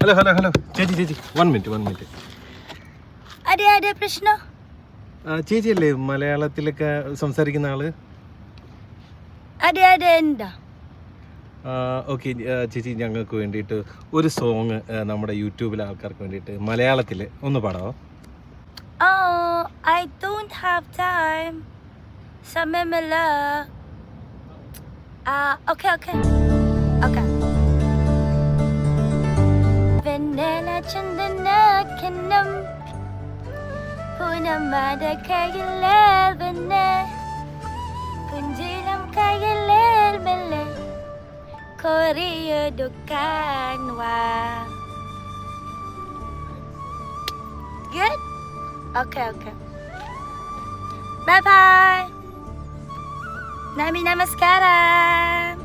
Hello hello hello ചേച്ചി ചേച്ചി one minute one minute അതെ അതെ പ്രശ്നം. ചേച്ചിയല്ലേ മലയാളത്തിലൊക്കെ സംസാരിക്കുന്ന ആൾ? അതെ അതെ എന്താ? ഓക്കെ ചേച്ചി ഞങ്ങൾക്ക് വേണ്ടിയിട്ട് ഒരു സോങ് നമ്മുടെ യൂട്യൂബിലെ ആൾക്കാർക്ക് വേണ്ടിയിട്ട് മലയാളത്തിൽ ഒന്ന് പാടാവോ? I don't have time. സമയമില്ല. ആ okay okay okay വെണ്ണല ചന്ദന കിണ്ണം പൂനമ്മത കയ്യിലെ വെണ്ണ പുഞ്ചിലം കയ്യിലെ മെല്ലെ കോരിയെടുക്കാൻ വാ Good? Okay, okay. Bye bye. Nami namaskaram.